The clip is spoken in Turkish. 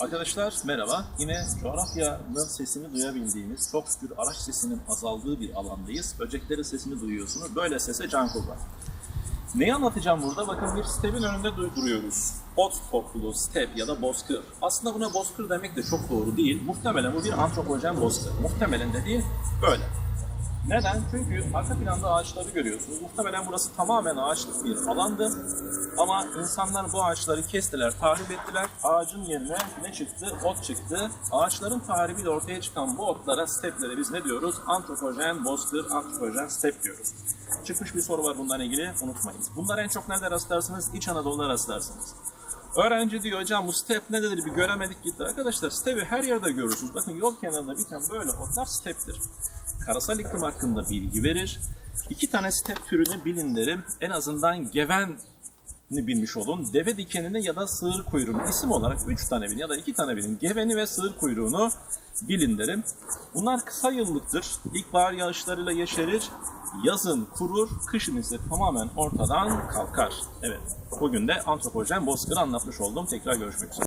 Arkadaşlar merhaba. Yine coğrafyanın sesini duyabildiğimiz, çok şükür araç sesinin azaldığı bir alandayız. Böceklerin sesini duyuyorsunuz. Böyle sese can kurban. Neyi anlatacağım burada? Bakın bir stepin önünde du- duruyoruz. Ot topluluğu, step ya da bozkır. Aslında buna bozkır demek de çok doğru değil. Muhtemelen bu bir antropojen bozkır. Muhtemelen dediğim böyle. Neden? Çünkü arka planda ağaçları görüyorsunuz. Muhtemelen burası tamamen ağaçlık bir alandı. Ama insanlar bu ağaçları kestiler, tahrip ettiler. Ağacın yerine ne çıktı? Ot çıktı. Ağaçların tahribiyle ortaya çıkan bu otlara, steplere biz ne diyoruz? Antropojen bozkır, antropojen step diyoruz. Çıkmış bir soru var bundan ilgili, unutmayın. Bunlar en çok nerede rastlarsınız? İç Anadolu'da rastlarsınız. Öğrenci diyor hocam bu step nedir bir göremedik gitti. Arkadaşlar step'i her yerde görürsünüz. Bakın yol kenarında biten böyle otlar step'tir karasal iklim hakkında bilgi verir. İki tane step türünü bilin derim. En azından geven bilmiş olun. Deve dikenini ya da sığır kuyruğunu isim olarak üç tane bilin ya da iki tane bilin. Geveni ve sığır kuyruğunu bilin derim. Bunlar kısa yıllıktır. İlkbahar yağışlarıyla yeşerir. Yazın kurur, kışın ise tamamen ortadan kalkar. Evet, bugün de antropojen bozkırı anlatmış oldum. Tekrar görüşmek üzere.